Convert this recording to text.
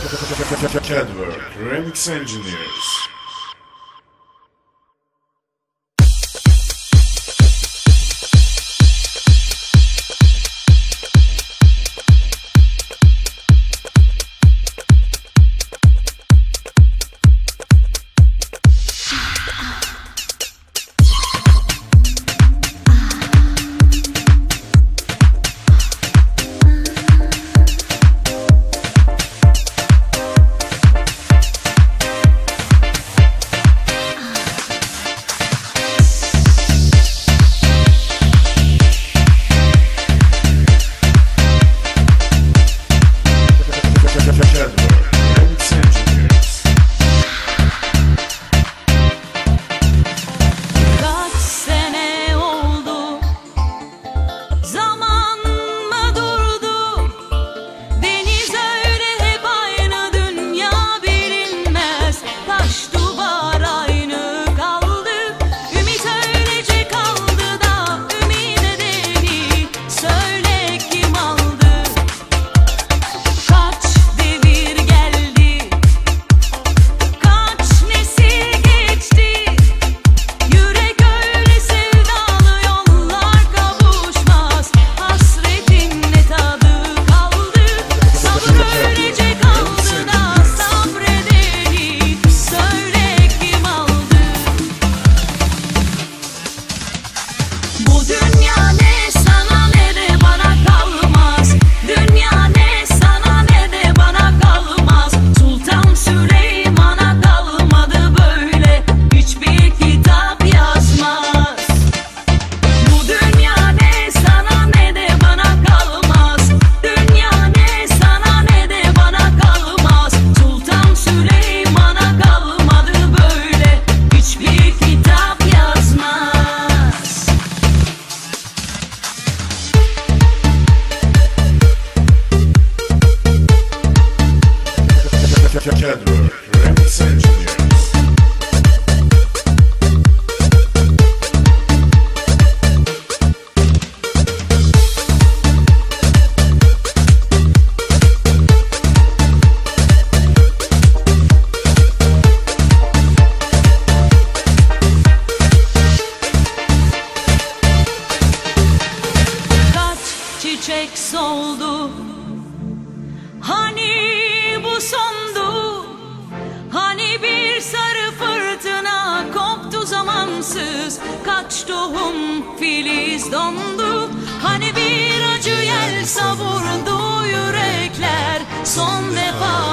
Chadwick Remix Engineers. çiçek soldu. Hani bu sondu? Hani bir sarı fırtına koptu zamansız? Kaç tohum filiz dondu? Hani bir acı yel savurdu yürekler? Son defa